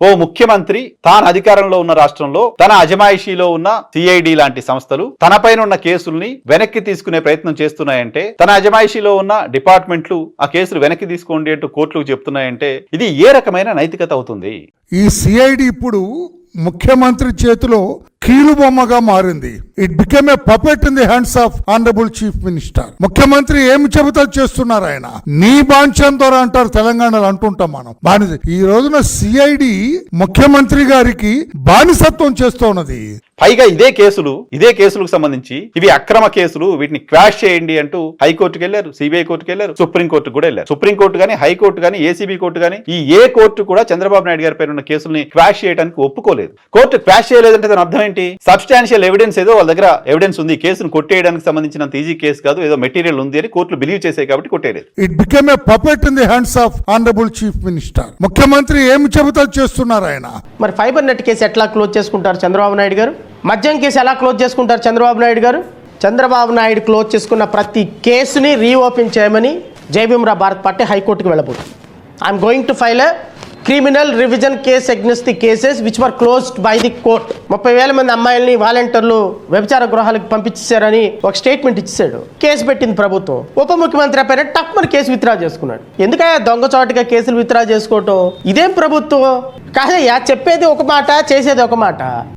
ఓ ముఖ్యమంత్రి తాను అధికారంలో ఉన్న రాష్ట్రంలో తన అజమాయిషీలో ఉన్న సిఐడి లాంటి సంస్థలు తనపైన ఉన్న కేసుల్ని వెనక్కి తీసుకునే ప్రయత్నం చేస్తున్నాయంటే తన అజమాయిషీలో ఉన్న డిపార్ట్మెంట్లు ఆ కేసులు వెనక్కి తీసుకోండి అంటూ కోర్టులకు చెప్తున్నాయంటే ఇది ఏ రకమైన నైతికత అవుతుంది? ఈ సిఐడి ఇప్పుడు ముఖ్యమంత్రి చేతిలో కీలుబొమ్మగా మారింది. It became a puppet in the hands of honourable chief minister ముఖ్యమంత్రి ఏమి చెబుతా చేస్తున్నారు ఆయన? నీ బాంఛం ద్వారా అంటారు తెలంగాణలో అంటుంటాం మనం. బానిస ఈ రోజున సిఐడి ముఖ్యమంత్రి గారికి బానిసత్వం చేస్తున్నది. పైగా ఇదే కేసులు ఇదే కేసులకు సంబంధించి ఇవి అక్రమ కేసులు వీటిని క్వాష్ చేయండి అంటూ హైకోర్టుకు వెళ్ళారు సిబిఐ కోర్టుకు వెళ్ళారు సుప్రీం కోర్టుకు కూడా వెళ్ళారు సుప్రీం కోర్టు గానీ హైకోర్టు గానీ ఏసీబీ కోర్టు గానీ ఈ ఏ కోర్టు కూడా చంద్రబాబు నాయుడు గారి పైన ఉన్న కేసుల్ని క్వాష్ చేయడానికి ఒప్పుకోలేదు. కోర్టు క్వాష్ చేయలేదంటే దాని అర్థం ఏంటి? సబ్స్టాన్షియల్ ఎవిడెన్స్ ఏదో వాళ్ళ దగ్గర ఎవిడెన్స్ ఉంది. ఈ కేసును కొట్టేయడానికి సంబంధించినంత ఈజీ కేసు కాదు ఏదో మెటీరియల్ ఉంది అని కోర్టులు బిలీవ్ చేసాయి కాబట్టి కొట్టేయలేదు. It became a puppet in the hands of honourable chief minister ముఖ్యమంత్రి ఏమి చెబుతా చేస్తున్నారు ఆయన? మరి ఫైబర్ నెట్ కేసు ఎట్లా క్లోజ్ చేసుకుంటారు చంద్రబాబు నాయుడు గారు? మద్యం కేసు ఎలా క్లోజ్ చేసుకుంటారు చంద్రబాబు నాయుడు గారు? చంద్రబాబు నాయుడు క్లోజ్ చేసుకున్న ప్రతి కేసుని రీఓపెన్ చేయమని జైభీమ్రా భారత్ పార్టీ హైకోర్టుకు వెళ్ళబోతుంది I'm going to file a criminal revision case against the cases which were closed by the court ముప్పై వేల మంది అమ్మాయిల్ని వాలంటీర్లు వ్యభిచార గృహాలకు పంపించేశారని ఒక స్టేట్మెంట్ ఇచ్చాడు కేసు పెట్టింది ప్రభుత్వం. ఉప ముఖ్యమంత్రి పేరు టక్మన్ కేసు విత్డ్రా చేసుకున్నాడు. ఎందుకయ్యా దొంగచాటుగా కేసులు విత్డ్రా చేసుకోవటం? ఇదేం ప్రభుత్వం? కాదయ్యా చెప్పేది ఒక మాట చేసేది ఒక మాట.